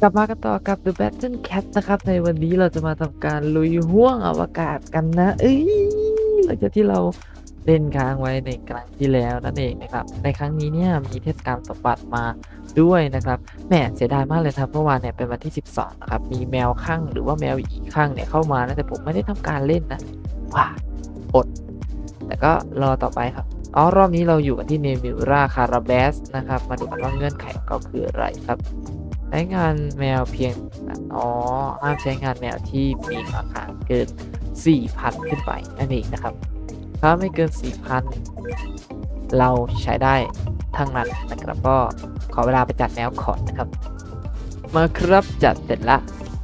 กลับมากันต่อกับ The Battle Cat นะครับในวันนี้เราจะมาทำการลุยห้วงอวกาศกันนะ เอ้ยหลังจากที่เราเล่นค้างไว้ในครั้งที่แล้วนั่นเองนะครับ ในครั้งนี้เนี่ยมีเทศกาลสมบัติมาด้วยนะครับแหมเสียดายมากเลยครับเมื่อวานเนี่ยเป็นวันที่ 12 นะครับ มีแมวข้างหรือว่าแมวอีกข้างเนี่ยเข้ามานะแต่ผมไม่ได้ทำการเล่นนะว้าอด แต่ก็รอต่อไปครับอ๋อรอบนี้เราอยู่กันที่เนมิราคาราเบสนะครับ มาดูกันว่าเงื่อนไขของเขาคืออะไรครับ ใช้งานแมวเพียง อ๋อ ห้ามใช้งานแมวที่มีราคาเกิน 4,000 ขึ้นไปนั่นเองนะครับ ถ้าไม่เกิน 4,000 เราใช้ได้ทั้งนั้นนะครับก็ขอเวลาไปจัดแมวขอนนะครับ มาครับจัดเสร็จละ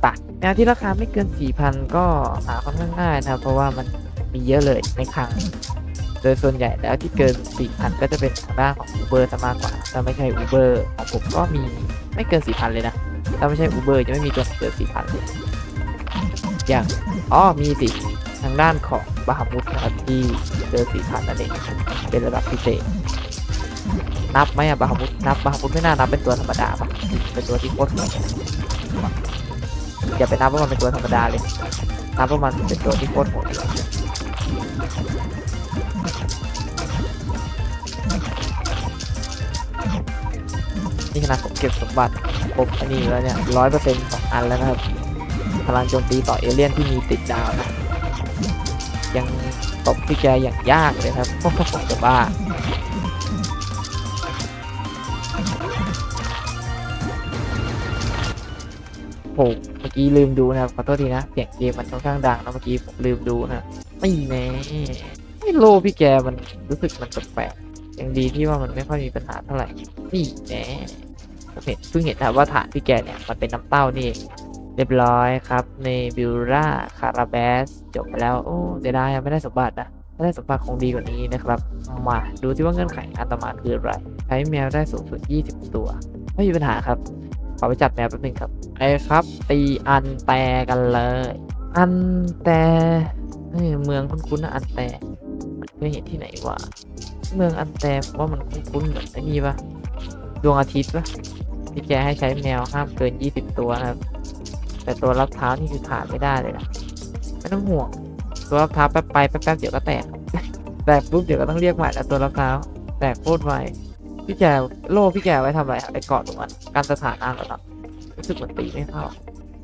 ปะแมวที่ราคาไม่เกิน 4,000 ก็หาค่อนข้างง่ายนะครับ เพราะว่ามันมีเยอะเลยในคลัง โดยส่วนใหญ่แล้วที่เกิน 4,000 ก็จะเป็นทางด้านของ Uber ซะมากกว่า ถ้าไม่ใช่ Uber ของผมก็มีไม่เกิน 4,000 เลยนะ ถ้าไม่ใช่ Uber จะไม่มีตัวเกิน 4,000เลยอย่าง อ๋อ มีสิ ทางด้านของบาฮามุดนะครับที่เกิน 4,000 นั่นเอง เป็นระดับพิเศษ นับไหมอะบาฮามุดนับบาฮามุดไม่น่านับเป็นตัวธรรมดาปะเป็นตัวที่โคตรโหดอย่าไปนับว่ามันเป็นตัวธรรมดาเลยนับว่ามันเป็นตัวที่โคตรโหด เลยนี่ขนาดผมเก็บสมบัติครบอันนี้แล้วเนี่ยร้อยเปอร์เซ็นต์สองอันแล้วนะครับ พลังโจมตีต่อเอเลี่ยนที่มีติดดาวนะยังตบพี่แกอย่างยากเลยครับพวกผมจะบ้าโหเมื่อกี้ลืมดูนะครับขอโทษทีนะเสียงเกมมันค่อนข้างดังนะเมื่อกี้ผมลืมดูนะไม่แน่ไม่โลพี่แกมันรู้สึกมันแปลกๆยังดีที่ว่ามันไม่ค่อยมีปัญหาเท่าไหร่นี่แน่ ผมเห็นเพิ่งเห็นนะครับว่าฐานพี่แกเนี่ยมันเป็นน้ำเต้านี่ เรียบร้อยครับในบิวราคาราเบสจบไปแล้วโอ้เสียดายไม่ได้สมบัตินะถ้าได้สมบัติคงดีกว่านี้นะครับ มาดูที่ว่าเงื่อนไขอันตรมาคืออะไรใช้แมวได้สูงสุด 20 ตัว ไม่มีปัญหาครับ ขอไปจัดแมวแป๊บนึงครับไอ้ครับ ตีอันแตกันเลย อันแต่เอ้เมืองคุ้นๆนะอันแต่มันเคยเห็นที่ไหนวะเมืองอันแต่ว่ามันคุ้นๆเหมือนไอ้ปะดวงอาทิตย์ปะ ที่แกให้ใช้แมวห้ามเกิน 20 ตัวนะครับ แต่ตัวรับเท้านี่คือขาดไม่ได้เลยนะไม่ต้องห่วง ตัวรับเท้าแป๊บไปแป๊บๆเดี๋ยวก็แตก แตกปุ๊บเดี๋ยวก็ต้องเรียกใหม่แล้วตัวรับเท้า แตกโคตรไวพี่แกโล่พี่แกไว้ทำอะไรครับไอ้เกาะตรงนั้นการสถานะเหรอครับรู้สึกเหมือนตีไม่เข้า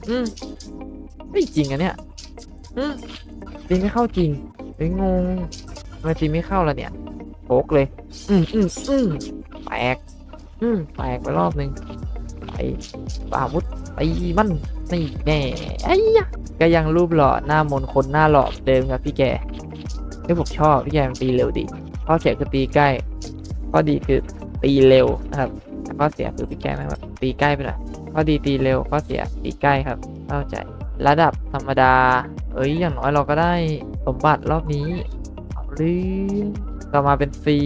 อืมไม่จริงอะเนี่ยอืมตีไม่เข้าจริงเฮ้ยงงทำไมตีไม่เข้าล่ะเนี่ยโปกเลย อืมอืมอืมแตก อืมแตกไปรอบนึงไปปาวุธไปมันนี่แน่ไอ้ยะก็ยังรูปหล่อหน้ามนคนหน้าหล่อเหมือนเดิมครับพี่แกที่ผมชอบพี่แกมันตีเร็วดีข้อเสียคือตีใกล้ข้อดีคือตีเร็วนะครับข้อเสียคือพี่แกแม่แบบตีใกล้ไปหน่อยข้อดีตีเร็วข้อเสียตีใกล้ครับเข้าใจ ระดับธรรมดา เอ้ยอย่างน้อยเราก็ได้สมบัติรอบนี้เอาเรื่อต่อมาเป็นฟรี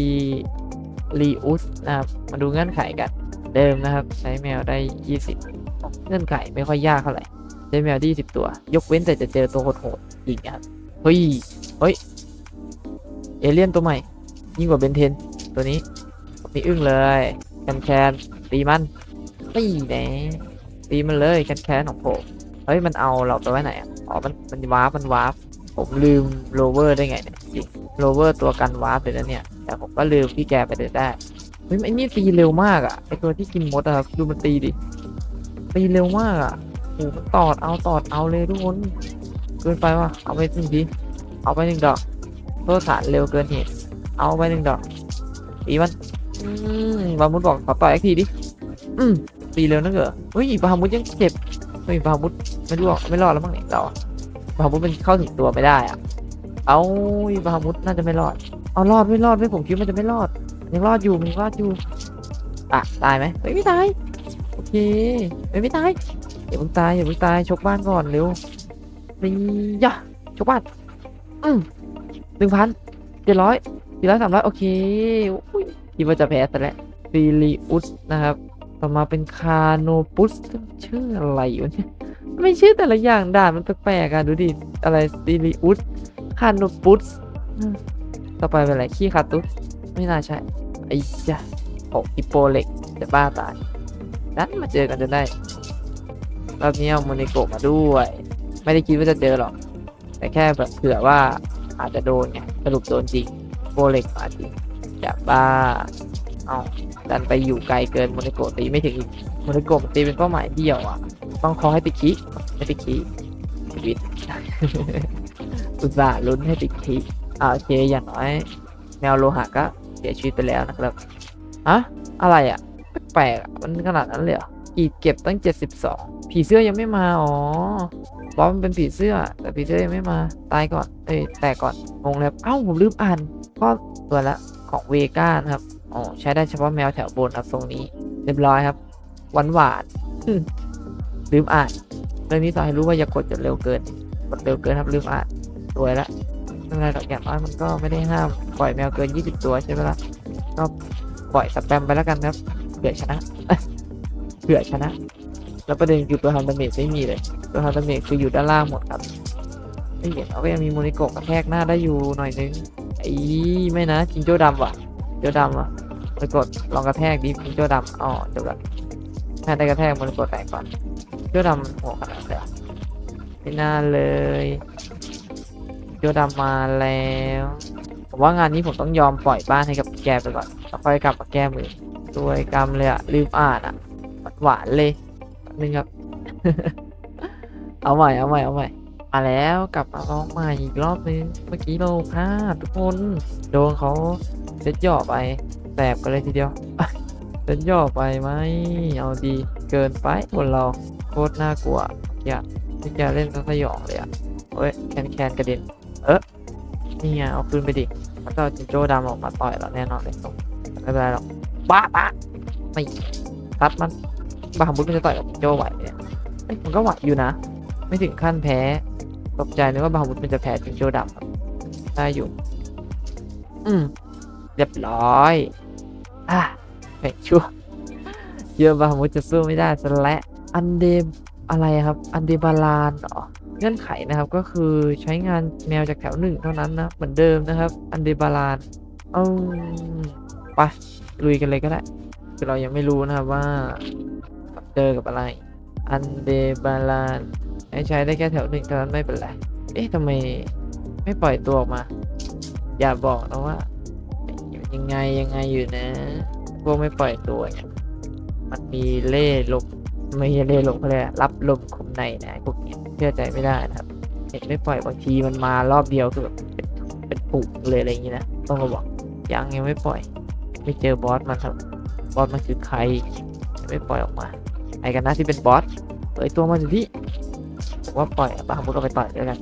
รีอุสนะครับ มาดูเงื่อนไขกัน เดิมนะครับ ใช้แมวได้ 20 เงื่อนไขไม่ค่อยยากเท่าไหร่ใช้แมวได้ 20 ตัว ยกเว้นแต่จะเจอตัวโหดๆอีกนะครับ เฮ้ย เฮ้ย เอเลี่ยนตัวใหม่ ยิ่งกว่าเบนเทน ตัวนี้มีอึ้งเลยแคนแคนตีมันนี่แน่ตีมันเลยแคนแคนของผมเฮ้ย มันเอาเราไปไว้ไหนอะอ๋อมันมันวาร์ปมันวาร์ปผมลืมโรเวอร์ได้ไงเนี่ยโรเวอร์ตัวกันวาร์ปเลยนะเนี่ย แต่ผมก็ลืมพี่แกไปเดินได้เฮ้ยไอ้นี่ตีเร็วมากอะไอตัวที่กินมดอะครับดูมันตีดิตีเร็วมากอะโอ้โหมันตอดเอาตอดเอาเลยทุกคนเกินไปว่ะเอาไปหนึ่งทีเอาไปหนึ่งดอกโทษฐานเร็วเกินเหตุเอาไปหนึ่งดอกตีมันอืมบามุดบอกขอต่อยอีกทีดิอืมตีเร็วนักเหรอเฮ้ยบามุดยังเจ็บเฮ้ยบามุดไม่รู้หรอกไม่รอดแล้วมั้งเนี่ยเราบามุดมันเข้าถึงตัวไม่ได้อะเอาบามุดน่าจะไม่รอด เอารอดไม่รอดไม่ผมคิดว่ามันจะไม่รอดยังรอดอยู่มันยังรอดอยู่อะตายไหมเฮ้ยไม่ตายโอเคเฮ้ยไม่ตายอย่าเพิ่งตายอย่าเพิ่งตายชกบ้านก่อนเร็วนี่ยะชกบ้านอืมหนึ่งพันเจ็ดร้อยสี่ร้อยสามร้อยโอเคอุ้ยคิดว่าจะแพ้แต่แล้วฟิลิอุสนะครับต่อมาเป็นคาโนปุสชื่ออะไรวะเนี่ยไม่ชื่อแต่ละอย่างด่านมันแปลกๆอะดูดิอะไรซิลิอุสคาโนปุสอืม ต่อไปเป็นอะไรขี้คาตุสไม่น่าใช่ไอ้จ้ะโอ้ฮิโปเล็กจะบ้าตายนั้นมาเจอกันจนได้รอบนี้เอาโมนิโกะมาด้วย ไม่ได้คิดว่าจะเจอหรอก แต่แค่แบบเผื่อว่าอาจจะโดนไงสรุปโดนจริงโบเล็กมาจริงจะบ้าเอาดันไปอยู่ไกลเกินโมนิโกะตีไม่ถึงอีกโมนิโกะตีเป็นเป้าหมายเดียวอะ ต้องขอให้ติคิไม่ติคิชีวิตอุตส่าห์ลุ้นให้ติคิ อ่าโอเคอย่างน้อย แมวโลหะก็เสียชีวิตไปแล้วนะครับอะอะไรอะแปลกมันขนาดนั้นเลยเหรอกีดเก็บตั้ง 72 ผีเสื้อยังไม่มา อ๋อบอสมันเป็นผีเสื้อ แต่ผีเสื้อยังไม่มา ตายก่อน เอ้ย แตกก่อนงงเลยครับเอ้า ผมลืมอ่านข้อตัวละของเวก้านะครับ อ๋อ ใช้ได้เฉพาะแมวแถวบนครับทรงนี้ เรียบร้อยครับ หวานหวานลืมอ่าน เรื่องนี้ต่อให้รู้ว่าอย่ากดจนเร็วเกิน กดเร็วเกินครับลืมอ่านสวยละ ไม่เป็นไรหรอกอย่างน้อยมันก็ไม่ได้ห้ามปล่อยแมวเกิน 20 ตัวใช่ไหมล่ะก็ปล่อยสแปมไปแล้วกันครับเผื่อชนะเผื่อชนะ แล้วประเด็นคือตัวทำดาเมจไม่มีเลย ตัวทำดาเมจคืออยู่ด้านล่างหมดครับไม่เห็นเขาก็ยังมีโมนิโกะกระแทกหน้าได้อยู่หน่อยนึงไอ้ไม่นะจิงโจ้ดำว่ะโจ้ดำว่ะโมนิโกะลองกระแทกดิจิงโจ้ดำอ๋อจบละถ้าได้กระแทกโมนิโกะแตกก่อนโจ้ดำหัวขนาดนั้นเลยเหรอไม่น่าเลย โจ้ดำมาแล้ว ผมว่างานนี้ผมต้องยอมปล่อยบ้านให้กับแกไปก่อนแล้วค่อยกลับมาแก้มือสวยกรรมเลยอะลืมอ่านอะหวานเลยนึงครับ เอาใหม่เอาใหม่เอาใหม่มาแล้วกลับมาร้องใหม่อีกรอบนึงเมื่อกี้เราพลาดทุกคนโดนเขาเซ็ตย่อไปแสบกันเลยทีเดียวเซ็ตย่อไปไหมเอาดีเกินไปคนเราโคตรน่ากลัวอย่าที่จะเล่นสยองเลยอะเฮ้ยแคนแคนกระเด็น เออนี่ไงเอาคืนไปดิแล้วก็จิงโจ้ดำออกมาต่อยเราแน่นอนเลยตรงไม่เป็นไรหรอกบ้าบ้าไม่ตัดมันบาฮามุดมันจะต่อยกับโจไหวเนี่ยเอ้ยมันก็ไหวอยู่นะ ไม่ถึงขั้นแพ้ตกใจนึกว่าบาฮามุดมันจะแพ้จิงโจดำได้อยู่ อืมเรียบร้อยอะแข่งชั่วเยอะบาฮามุดจะสู้ไม่ได้ซะและอันเดมอะไรครับ อันเดบาลานเหรอ งื่อนไขนะครับก็คือใช้งานแมวจากแถวหนึ่งเท่านั้นนะ เหมือนเดิมนะครับ อันเดบาลานเอาไปลุยกันเลยก็ได้ คือเรายังไม่รู้นะครับว่าเจอกับอะไร อันเดบาลานใช้ได้แค่แถวหนึ่งเท่านั้นไม่เป็นไร เอ๊ะทำไมไม่ปล่อยตัวออกมา อย่าบอกนะว่า ยังไงยังไงอยู่นะ พวกไม่ปล่อยตัวเนี่ยมันมีเล่ห์ลม ไม่ใช่เล่ห์ลมเขาเลยรับลมคมในนะพวกนี้เชื่อใจไม่ได้นะครับเห็นไม่ปล่อยบางทีมันมารอบเดียวคือแบบเป็นเป็นปุกเลยอะไรอย่างนี้นะต้องระวังยังยังไม่ปล่อย ไม่เจอบอสมันครับบอสมันคือใครไม่ปล่อยออกมาใครกันนะที่เป็นบอสเปิดตัวมาสิพี่ผมว่าปล่อยบาฮามุดเอาไปต่อยแล้วกัน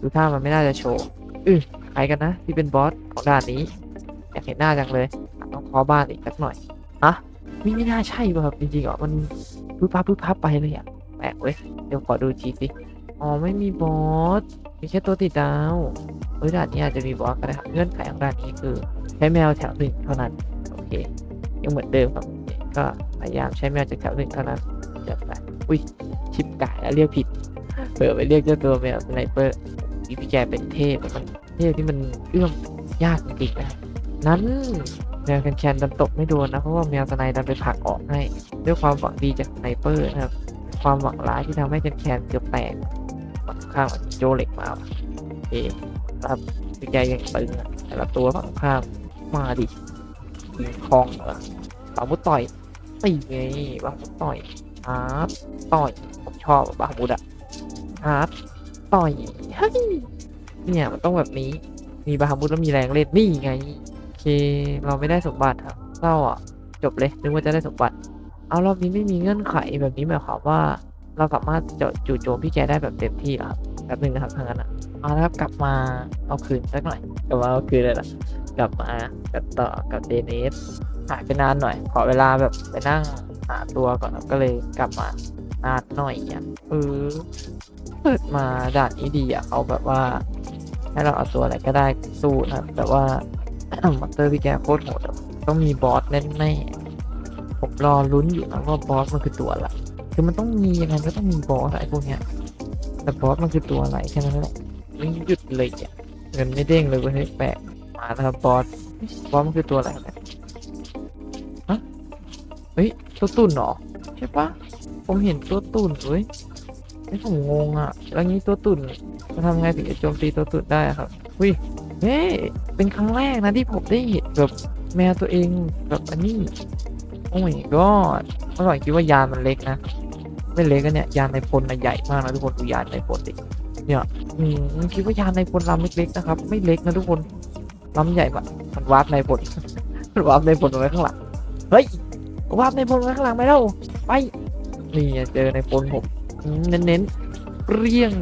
ดูท่ามันไม่น่าจะโชว์อือใครกันนะที่เป็นบอสของด่านนี้อยากเห็นหน้าจังเลย ต้องขอบ้านอีกสักหน่อยอะไม่ไม่น่าใช่ป่ะครับจริงๆอะมัน ปึ๊บพับปึ๊บพับไปเลยอะแปลกเว้ย เดี๋ยวขอดูทีสิ อ๋อไม่มีบอส มีแค่ตัวติดดาวเฮ้ยด่านนี้อาจจะมีบอสก็ได้ครับเงื่อนไขของด่านนี้คือ ใช้แมวแถวหนึ่งเท่านั้น โอเค ยังเหมือนเดิมครับ ก็พยายามใช้แมวจากแถวหนึ่งเท่านั้นจัดไปอุ้ย ชิปไกายแล้วเรียกผิดเผลอไปเรียกเจ้าตัวแมวสไนเปอร์วิพี่แกเป็นเทพมันเทพที่มันเอื้อมยากจริงๆนะนั้น แมวแคนแคนดันตกไม่โดนนะเพราะว่าแมวสไนดันไปผลักออกให้ด้วยความหวังดีจากไนเปอร์นะครับ ความหวังร้ายที่ทำให้แคนแคนเกือบแตกฝั่งข้างมันโจเล็กมาว่ะโอเครับพี่แกยังตึงแต่ละตัวฝั่งข้างมาดิยิงคองเหรอบามุดต่อยตีไงบามุดต่อยอาร์ตต่อยผมชอบบามุดอะอาร์ตต่อยเฮ้ยเนี่ยมันต้องแบบนี้มีบามุดแล้วมีแรงเล่นนี่ไง เค เราไม่ได้สมบัติครับเศร้าอะ จบเลยนึกว่าจะได้สมบัติ เอารอบนี้ไม่มีเงื่อนไขแบบนี้หมายความว่า เราสามารถเจาะจู่โจมพี่แกได้แบบเต็มที่ครับแป๊บนึงนะครับทางนั้นอะเอาละครับกลับมาเอาคืนสักหน่อยกลับมาเอาคืนเลยล่ะกลับมากันต่อกับเดน s หายไปนานหน่อย ขอเวลาแบบไปนั่งหาตัวก่อนครับก็เลยกลับมานานหน่อยอะเออเปิดมาด่านนี้ดีอะเขาแบบว่า ให้เราเอาตัวอะไรก็ได้สู้นะแต่ว่า มอนเตอร์พี่แกโคตรโหดต้องมีบอสแน่ๆผมรอลุ้นอยู่นะว่าบอสมันคือตัวอะไรคือมันต้องมียังไงก็ต้องมีบอสอะไอ้พวกเนี้ย แต่บอสมันคือตัวอะไรแค่นั้นแหละไม่หยุดเลยอะเงินไม่เด้งเลยเว้ยแปลกมาแล้วบอสบอสมันคือตัวอะไรฮะเฮ้ยตัวตุ่นเหรอใช่ปะผมเห็นตัวตุ่นเว้ยไอ้ผมงงอะ แล้วงี้ตัวตุ่นจะทำไงถึงจะโจมตีตัวตุ่นได้ครับอุ้ย เฮ้ยเป็นครั้งแรกนะที่ผมได้เห็นแบบแมวตัวเองแบบอันนี้ โอ้ยก็เมื่อก่อนคิดว่ายานมันเล็กนะ ไม่เล็กกันเนี่ยยานในพลนะใหญ่มากนะทุกคนดูยานในพลดิเนี่ยอืมคิดว่ายานในพลลำเล็กๆนะครับ ไม่เล็กนะทุกคนลำใหญ่ปะมันวาร์ปในพลมันวาร์ปในพลไว้ข้างหลังเฮ้ยวาร์ปในพลไว้ข้างหลังไม่เล่าไปนี่เจอในพลผมเน้นๆเปรี้ยง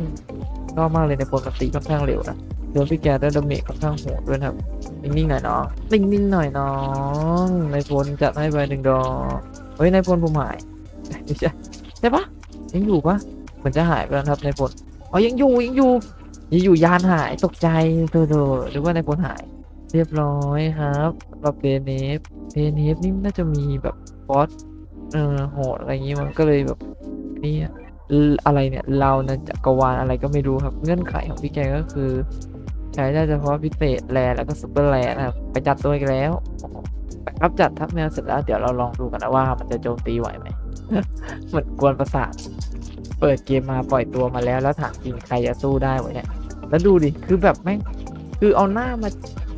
ชอบมากเลยในพลมันตีค่อนข้างเร็วนะ โดนพี่แกได้ดาเมจค่อนข้างโหดด้วยครับ นิ่งๆหน่อยน้อง นิ่งๆหน่อยน้องในพลจัดให้ไปหนึ่งดอกเฮ้ยในพลผมหายไม่ใช่ใช่ปะยังอยู่ปะเหมือนจะหายไปแล้วครับในพลอ๋อยังอยู่ยังอยู่ยังอยู่ยานหายตกใจโดดๆหรือว่าในพลหาย เรียบร้อยครับรับเพเนฟเพเนฟนี่น่าจะมีแบบบอสเออโหดอะไรอย่างงี้มันก็เลยแบบนี่อะอะไรเนี่ย เรานะจักรวาลอะไรก็ไม่รู้ครับ เงื่อนไขของพี่แกก็คือ ใช้ได้เฉพาะพิเศษแรแล้วก็ซุปเปอร์แรนะครับไปจัดตัวอีกแล้วครับจัดทับแมวเสร็จแล้วเดี๋ยวเราลองดูกันนะว่ามันจะโจมตีไหวไหมเหมือนกวนประสาท เปิดเกมมาปล่อยตัวมาแล้วแล้วถามจริงใครจะสู้ได้วะเนี่ย แล้วดูดิคือแบบแม่งคือเอาหน้ามา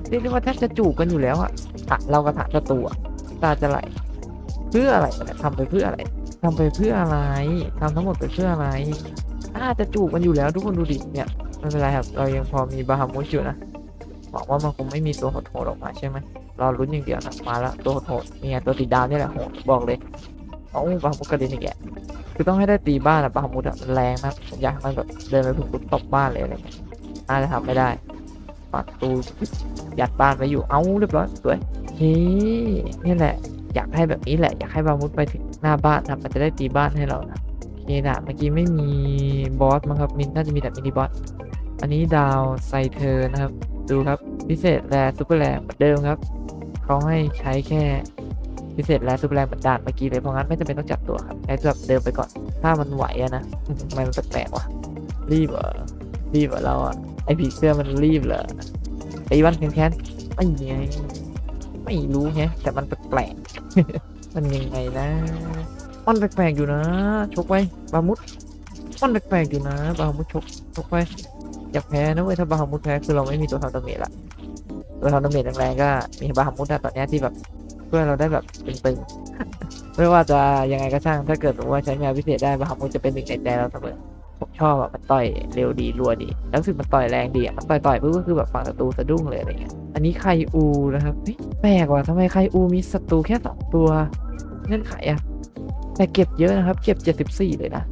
เรียกได้ว่าแทบจะจูบกันอยู่แล้วอะถะเรากระถางศัตรูอะตาจะไหลเพื่ออะไรวะทำไปเพื่ออะไรทำไปเพื่ออะไรทำทั้งหมดไปเพื่ออะไรน่าจะจูบกันอยู่แล้วทุกคนดูดิเนี่ย ไม่เป็นไรครับ เรายังพอมีบาฮามุสอยู่นะหวังว่ามันคงไม่มีตัวโหดๆออกมาใช่ไหมเรอลุ้นอย่างเดียวนะมาแล้วตัวโหดๆนี่ไงตัวติดดาวนี่แหละโหดบอกเลยเอาบาฮามุสกระเด็นอีกแกคือต้องให้ได้ตีบ้านอะบาฮามุสอะมันแรงนะผมอยากให้มันแบบเดินไปปุ๊บตบบ้านเลยอะไรเงี้ยน่าจะทำไม่ได้ปัดตูยัดบ้านไว้อยู่เอ้าเรียบร้อยสวยเฮ้นี่แหละ อยากให้แบบนี้แหละ อยากให้บาฮามุสไปถึงหน้าบ้านนะมันจะได้ตีบ้านให้เรานะโอเคนะเมื่อกี้ไม่มีบอสมั้งครับมินน่าจะมีแต่มินิบอส อันนี้ดาวไซเทอร์นะครับ ดูครับพิเศษแรซูเปอร์แรเหมือนเดิมครับเขาให้ใช้แค่พิเศษแรซูเปอร์แรเหมือนด่านเมื่อกี้เลยเพราะงั้นไม่จำเป็นต้องจับตัวครับใช้แบบเดิมไปก่อน ถ้ามันไหวอะนะทำไมมันแปลกๆวะรีบเหรอรีบเหรอเราอะไอผีเสื้อมันรีบเหรอไอวันแค้นๆไม่ไงไม่รู้แฮะแต่มันแปลกๆมันยังไงนะมันแปลกๆอยู่นะ ชกไว้บามุดมันแปลกๆอยู่นะบามุดชกชกไว้ อยากแพ้นะเว้ยถ้าบาฮามุดแพ้คือเราไม่มีตัวทำดาเมจละตัวทำดาเมจแรงๆก็มีบาฮามุดนะตอนนี้ที่แบบช่วยเราได้แบบตึงๆไม่ว่าจะยังไงก็ช่างถ้าเกิดสมว่าใช้แมวพิเศษได้บาฮามุดจะเป็นหนึ่งในใจเราเสมอผมชอบอะมันต่อยเร็วดีรัวดีแล้วรู้สึกมันต่อยแรงดีอะมันต่อยต่อยๆปุ๊บก็คือแบบฝั่งศัตรูสะดุ้งเลยอะไรเงี้ยอันนี้ไคอูนะครับแปลกว่ะทำไมไคอูมีศัตรูแค่สองตัวเงื่อนไขอะแต่เก็บเยอะนะครับ เก็บเจ็ดสิบสี่เลยนะ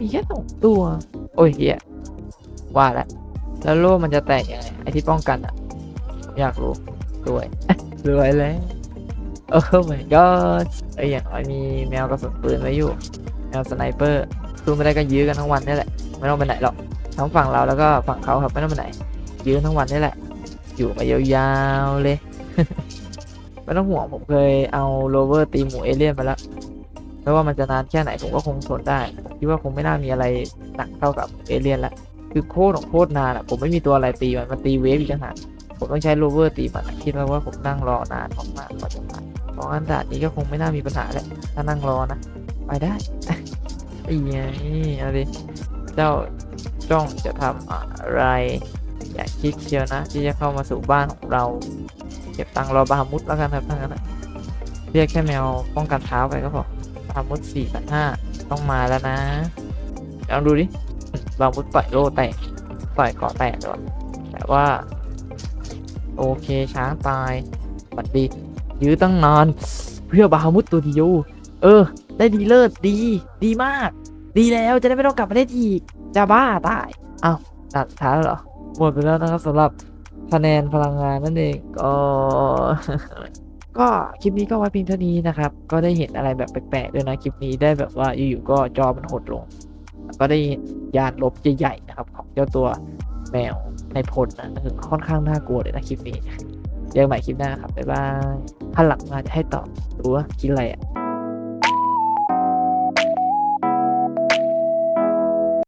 มีแค่สองตัว โอ้ยเฮีย ว่าแล้ว แล้วโล่มันจะแตกยังไงไอที่ป้องกันอะอยากรู้รวยรวยแล้วโอ้ my god เอ้ยอย่างน้อยมีแมวกระสุนปืนไว้อยู่ แมวสไนเปอร์สู้ไม่ได้ก็ยื้อกันทั้งวันนี่แหละ ไม่ต้องไปไหนหรอก ทั้งฝั่งเราแล้วก็ฝั่งเขาครับไม่ต้องไปไหน ยื้อทั้งวันนี่แหละ อยู่ไปยาวๆเลย ไม่ต้องห่วงผมเคยเอาโรเวอร์ตีหมูเอเลี่ยนไปแล้วไม่ว่ามันจะนานแค่ไหนผมก็คงทนได้คิดว่าคงไม่น่ามีอะไรหนักเท่ากับเอเลี่ยนละ คือโคตรของโคตรนานอะ ผมไม่มีตัวอะไรตีมันมันตีเวฟอีกต่างหากผมต้องใช้โรเวอร์ตีมันคิดแล้วว่าผมนั่งรอนานมากๆกว่าจะผ่านเพราะงั้นด่านนี้ก็คงไม่น่ามีปัญหาแหละถ้านั่งรอนะ ไปได้ไอ้ไงเอาดิเจ้าจ้องจะทำอะไร อย่าคิดเชียวนะ ที่จะเข้ามาสู่บ้านของเรา เก็บตังค์รอบาฮามุดแล้วกันครับทั้งนั้นเรียกแค่แมวป้องกันเท้าไปก็พอบาฮามุดสี่พันห้าต้องมาแล้วนะลองดูดิ บางมุดต่อยโล่แตกต่อยเกาะแตกด้วยแต่ว่า โอเคช้างตายบัดดี ยื้อตั้งนานเพื่อบาฮามุดตัวเดียวเออ ได้ดีเลิศดี ดีมาก ดีแล้วจะได้ไม่ต้องกลับมาเล่นอีกจะบ้าตาย เอ้าตัดท้าเหรอ หมดไปแล้วนะครับสำหรับคะแนนพลังงานนั่นเองก็ก็คลิปนี้ก็ไว้เพียงเท่านี้นะครับ ก็ได้เห็นอะไรแบบแปลกๆด้วยนะ คลิปนี้ได้แบบว่าอยู่ๆก็จอมันหดลง ก็ได้ยานลบใหญ่ๆนะครับ ของเจ้าตัวแมวในพลนะคือค่อนข้างน่ากลัวเลยนะคลิปนี้เจอกันใหม่คลิปหน้าครับบ๊ายบายถ้าหลังมาจะให้ตอบดูว่ากินอะไรอะ